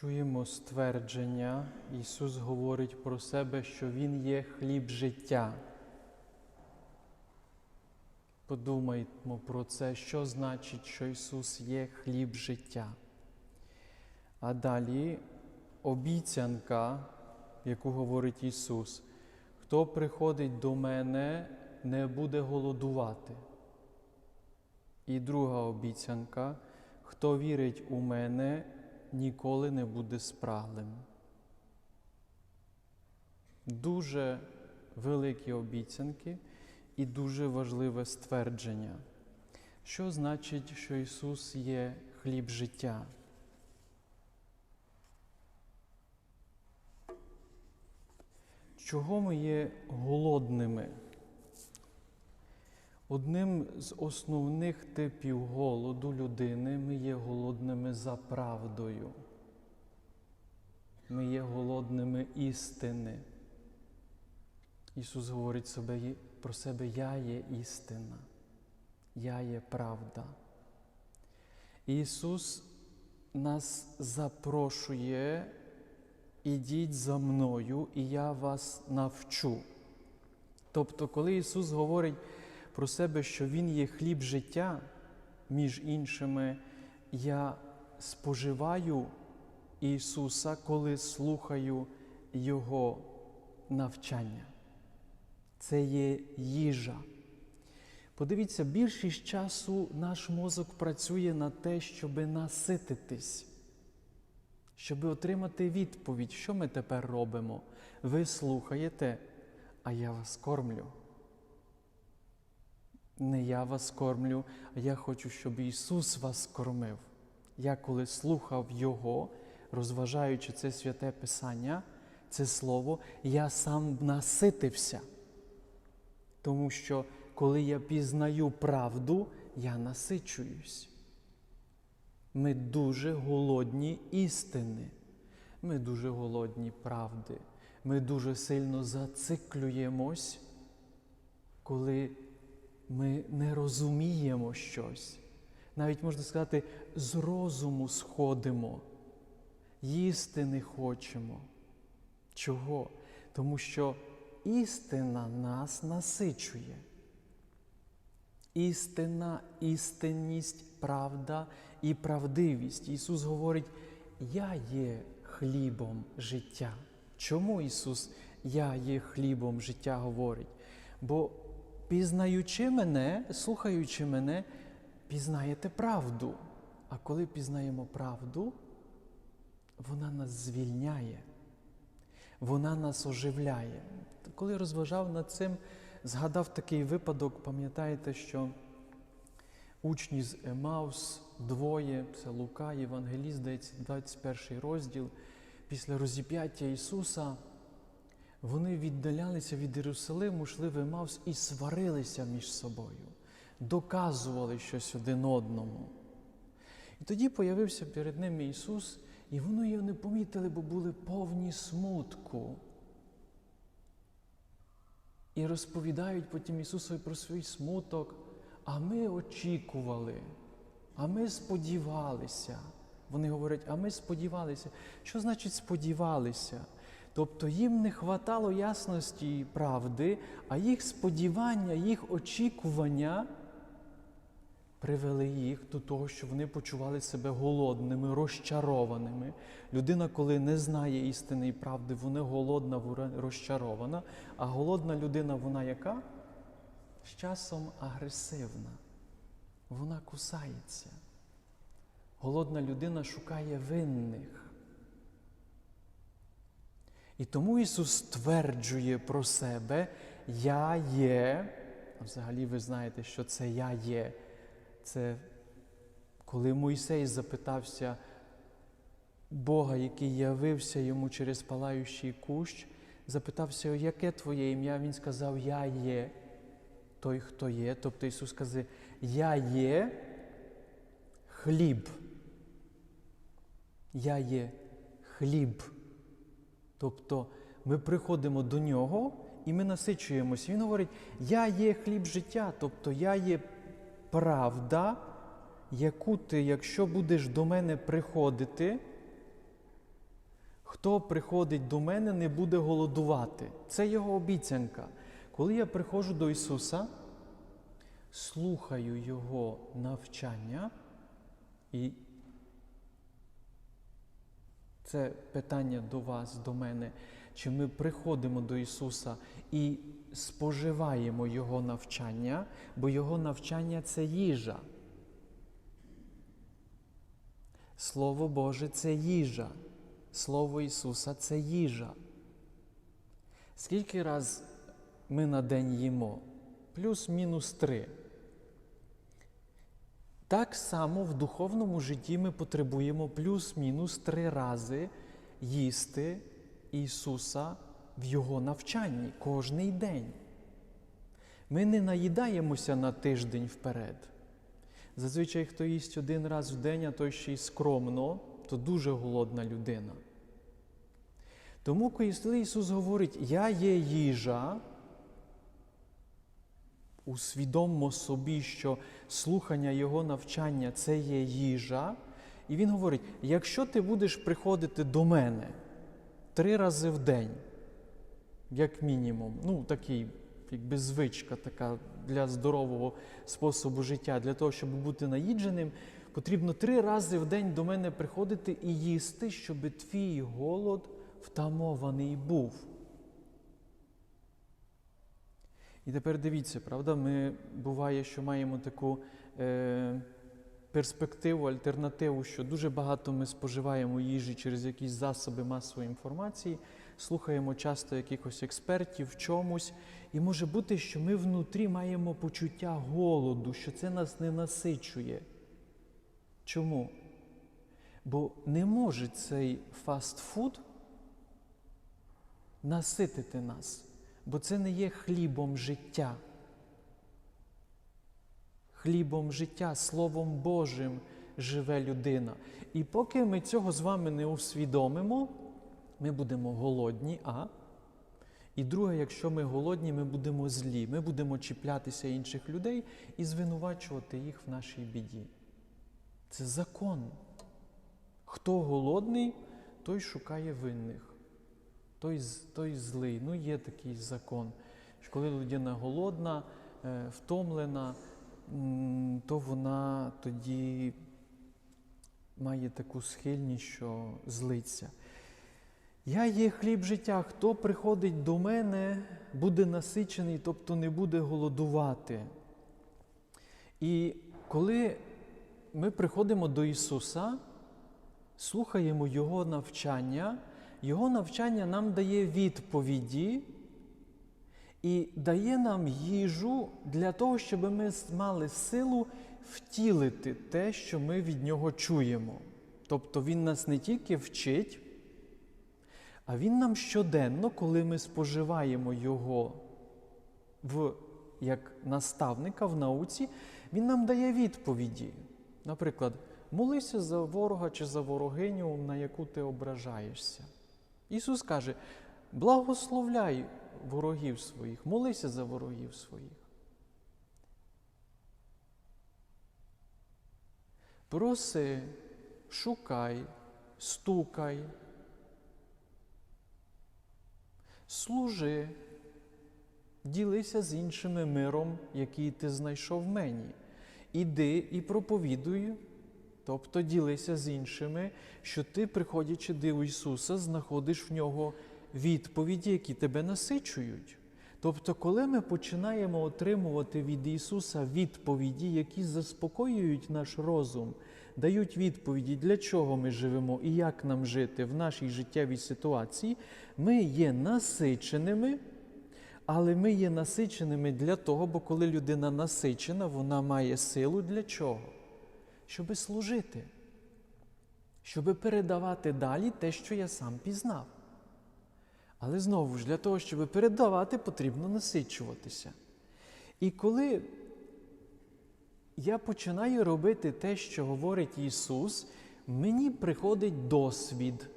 Чуємо ствердження. Ісус говорить про себе, що Він є хліб життя. Подумаймо про це, що значить, що Ісус є хліб життя. А далі обіцянка, яку говорить Ісус. Хто приходить до мене, не буде голодувати. І друга обіцянка, хто вірить у мене, ніколи не буде спраглим. Дуже великі обіцянки і дуже важливе ствердження. Що значить, що Ісус є хліб життя? Чого ми є голодними? Одним з основних типів голоду людини ми є голодними за правдою. Ми є голодними істини. Ісус говорить себе, про себе Я є істина, Я є правда. Ісус нас запрошує, ідіть за мною, і я вас навчу. Тобто, коли Ісус говорить про себе, що Він є хліб життя, між іншими, я споживаю Ісуса, коли слухаю Його навчання. Це є їжа. Подивіться, більшість часу наш мозок працює на те, щоб насититись, щоб отримати відповідь, що ми тепер робимо. Ви слухаєте, а я вас кормлю. Не я вас кормлю, а я хочу, щоб Ісус вас кормив. Я коли слухав Його, розважаючи це святе Писання, це Слово, я сам наситився. Тому що коли я пізнаю правду, я насичуюсь. Ми дуже голодні істини, ми дуже голодні правди, ми дуже сильно зациклюємось, коли ми не розуміємо щось. Навіть можна сказати, з розуму сходимо, їсти не хочемо. Чого? Тому що істина нас насичує. Істина, істинність, правда і правдивість. Ісус говорить, Я є хлібом життя. Чому Ісус Я є хлібом життя говорить? Бо пізнаючи мене, слухаючи мене, пізнаєте правду. А коли пізнаємо правду, вона нас звільняє, вона нас оживляє. Коли розважав над цим, згадав такий випадок, пам'ятаєте, що учні з Емаус, двоє, це Лука, Євангеліст, здається, 21 розділ, після розіп'яття Ісуса, вони віддалялися від Єрусалиму, йшли в Емаус і сварилися між собою, доказували щось один одному. І тоді появився перед ними Ісус, і вони його не помітили, бо були повні смутку. І розповідають потім Ісусові про свій смуток, а ми очікували, а ми сподівалися. Вони говорять, а ми сподівалися. Що значить сподівалися? Тобто їм не хватало ясності і правди, а їх сподівання, їх очікування привели їх до того, що вони почували себе голодними, розчарованими. Людина, коли не знає істини і правди, вона голодна, розчарована. А голодна людина, вона яка? З часом агресивна. Вона кусається. Голодна людина шукає винних. І тому Ісус стверджує про себе, Я є. Взагалі, ви знаєте, що це Я є. Це коли Мойсей запитався Бога, який явився йому через палаючий кущ, запитався, яке твоє ім'я? Він сказав, Я є той, хто є. Тобто Ісус каже, Я є хліб. Я є хліб. Тобто ми приходимо до Нього і ми насичуємось. Він говорить, я є хліб життя, тобто я є правда, яку ти, якщо будеш до мене приходити, Хто приходить до мене, не буде голодувати. Це його обіцянка. Коли я приходжу до Ісуса, слухаю Його навчання, і це питання до вас, до мене, чи ми приходимо до Ісуса і споживаємо Його навчання, бо Його навчання це їжа. Слово Боже це їжа. Слово Ісуса це їжа. Скільки раз ми на день їмо? Плюс-мінус три. Так само в духовному житті ми потребуємо плюс-мінус три рази їсти Ісуса в Його навчанні кожний день. Ми не наїдаємося на тиждень вперед. Зазвичай, хто їсть один раз в день, а той ще й скромно, то дуже голодна людина. Тому, коли Ісус говорить, Я є їжа, усвідоммо собі, що слухання Його навчання це є їжа. І Він говорить: якщо ти будеш приходити до мене три рази в день, як мінімум, ну такий, якби звичка така для здорового способу життя, для того, щоб бути наїдженим, потрібно три рази в день до мене приходити і їсти, щоб твій голод втамований був. І тепер дивіться, правда, ми буває, що маємо таку е, перспективу, альтернативу, що дуже багато ми споживаємо їжі через якісь засоби масової інформації, слухаємо часто якихось експертів в чомусь, і може бути, що ми внутрі маємо почуття голоду, що це нас не насичує. Чому? Бо не може цей фастфуд наситити нас бо це не є хлібом життя. Хлібом життя, Словом Божим живе людина. І поки ми цього з вами не усвідомимо, ми будемо голодні, а? І друге, якщо ми голодні, ми будемо злі, ми будемо чіплятися інших людей і звинувачувати їх в нашій біді. Це закон. Хто голодний, той шукає винних той той злий. Ну, є такий закон, що коли людина голодна, е, втомлена, то вона тоді має таку схильність, що злиться. Я є хліб життя, хто приходить до мене, буде насичений, тобто не буде голодувати. І коли ми приходимо до Ісуса, слухаємо Його навчання, його навчання нам дає відповіді і дає нам їжу для того, щоб ми мали силу втілити те, що ми від нього чуємо. Тобто Він нас не тільки вчить, а Він нам щоденно, коли ми споживаємо Його в, як наставника в науці, Він нам дає відповіді. Наприклад, молися за ворога чи за ворогиню, на яку ти ображаєшся. Ісус каже, благословляй ворогів своїх, молися за ворогів своїх. Проси, шукай, стукай, служи, ділися з іншими миром, який ти знайшов в мені. Іди і проповідуй Тобто ділися з іншими, що ти, приходячи до Ісуса, знаходиш в нього відповіді, які тебе насичують. Тобто, коли ми починаємо отримувати від Ісуса відповіді, які заспокоюють наш розум, дають відповіді, для чого ми живемо і як нам жити в нашій життєвій ситуації, ми є насиченими, але ми є насиченими для того, бо коли людина насичена, вона має силу для чого? Щоби служити, щоби передавати далі те, що я сам пізнав. Але знову ж, для того, щоб передавати, потрібно насичуватися. І коли я починаю робити те, що говорить Ісус, мені приходить досвід.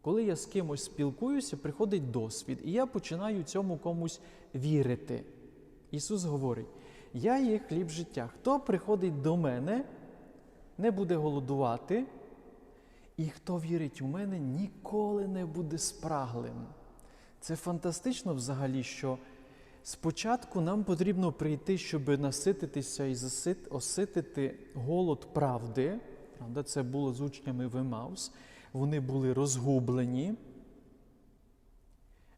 Коли я з кимось спілкуюся, приходить досвід, і я починаю цьому комусь вірити. Ісус говорить: Я є хліб життя. Хто приходить до мене, не буде голодувати, І хто вірить у мене, ніколи не буде спраглим. Це фантастично взагалі, що спочатку нам потрібно прийти, щоб насититися і засит, оситити голод правди. Правда, це було з учнями в Емаус. Вони були розгублені,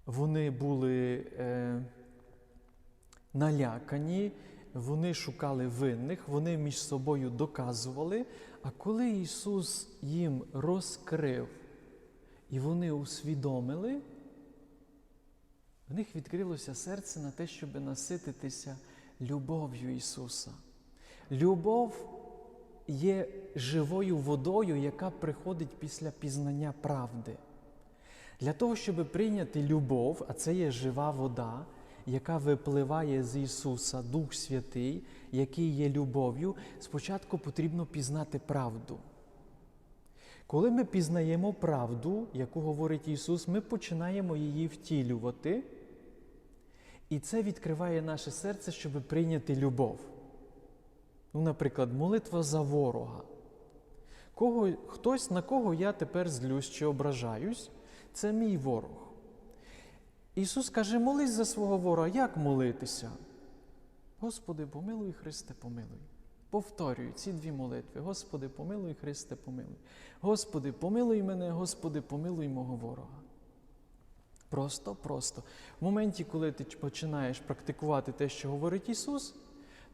вони були е, налякані, вони шукали винних, вони між собою доказували. А коли Ісус їм розкрив і вони усвідомили, в них відкрилося серце на те, щоб насититися любов'ю Ісуса. Любов є живою водою, яка приходить після пізнання правди. Для того, щоб прийняти любов, а це є жива вода, яка випливає з Ісуса, Дух Святий, який є любов'ю, спочатку потрібно пізнати правду. Коли ми пізнаємо правду, яку говорить Ісус, ми починаємо її втілювати, і це відкриває наше серце, щоб прийняти любов. Ну, наприклад, молитва за ворога. Кого, Хтось, на кого я тепер злюсь чи ображаюсь, це мій ворог. Ісус каже, молись за свого ворога. Як молитися? Господи, помилуй, Христе, помилуй. Повторюю ці дві молитви. Господи, помилуй, Христе, помилуй. Господи, помилуй мене, Господи, помилуй мого ворога. Просто, просто. В моменті, коли ти починаєш практикувати те, що говорить Ісус,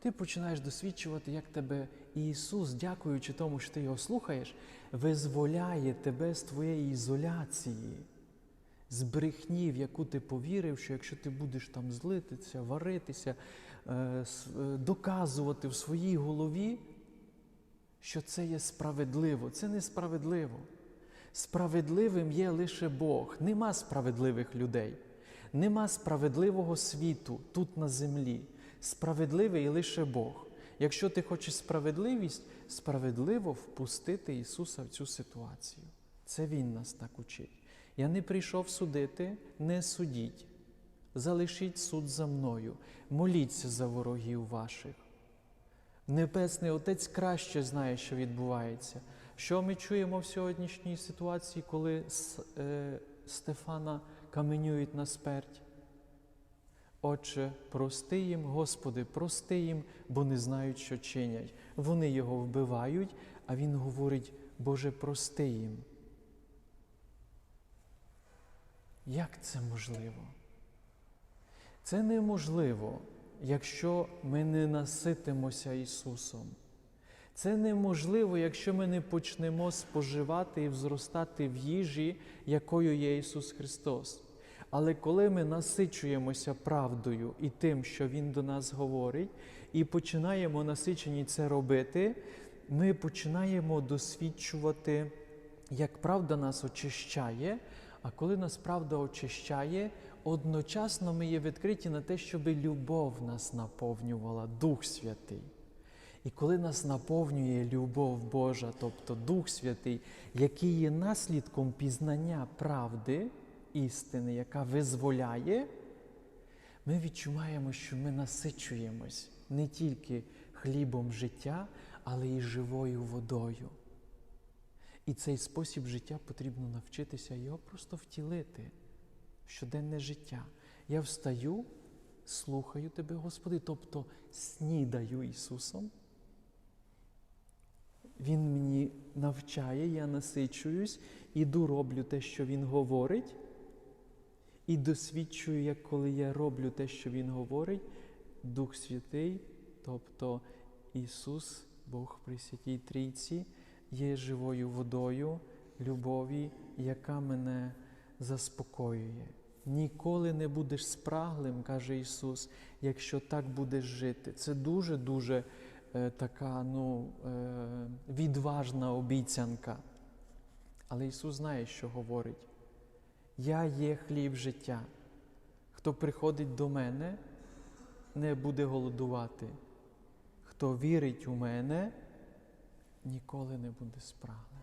ти починаєш досвідчувати, як тебе Ісус, дякуючи тому, що ти його слухаєш, визволяє тебе з твоєї ізоляції, з брехні, в яку ти повірив, що якщо ти будеш там злитися, варитися, е, доказувати в своїй голові, що це є справедливо. Це несправедливо. Справедливим є лише Бог. Нема справедливих людей, нема справедливого світу тут на землі. Справедливий лише Бог. Якщо ти хочеш справедливість, справедливо впустити Ісуса в цю ситуацію. Це Він нас так учить. Я не прийшов судити, не судіть. Залишіть суд за мною, моліться за ворогів ваших. Небесний Отець краще знає, що відбувається. Що ми чуємо в сьогоднішній ситуації, коли е, Стефана каменюють на смерть? Отче, прости їм, Господи, прости їм, бо не знають, що чинять. Вони його вбивають, а Він говорить, Боже, прости їм. Як це можливо? Це неможливо, якщо ми не наситимося Ісусом. Це неможливо, якщо ми не почнемо споживати і взростати в їжі, якою є Ісус Христос. Але коли ми насичуємося правдою і тим, що Він до нас говорить, і починаємо насичені це робити, ми починаємо досвідчувати, як правда нас очищає. А коли нас правда очищає, одночасно ми є відкриті на те, щоб любов нас наповнювала, Дух Святий. І коли нас наповнює любов Божа, тобто Дух Святий, який є наслідком пізнання правди, істини, яка визволяє, ми відчуваємо, що ми насичуємось не тільки хлібом життя, але й живою водою. І цей спосіб життя потрібно навчитися його просто втілити щоденне життя. Я встаю, слухаю Тебе, Господи, тобто снідаю Ісусом. Він мені навчає, я насичуюсь, іду роблю те, що Він говорить, і досвідчую, як коли я роблю те, що Він говорить, Дух Святий, тобто Ісус, Бог при Святій Трійці, є живою водою любові, яка мене заспокоює. Ніколи не будеш спраглим, каже Ісус, якщо так будеш жити. Це дуже-дуже е, така ну, е, відважна обіцянка. Але Ісус знає, що говорить. Я є хліб життя. Хто приходить до мене, не буде голодувати. Хто вірить у мене, ніколи не буде спраглим.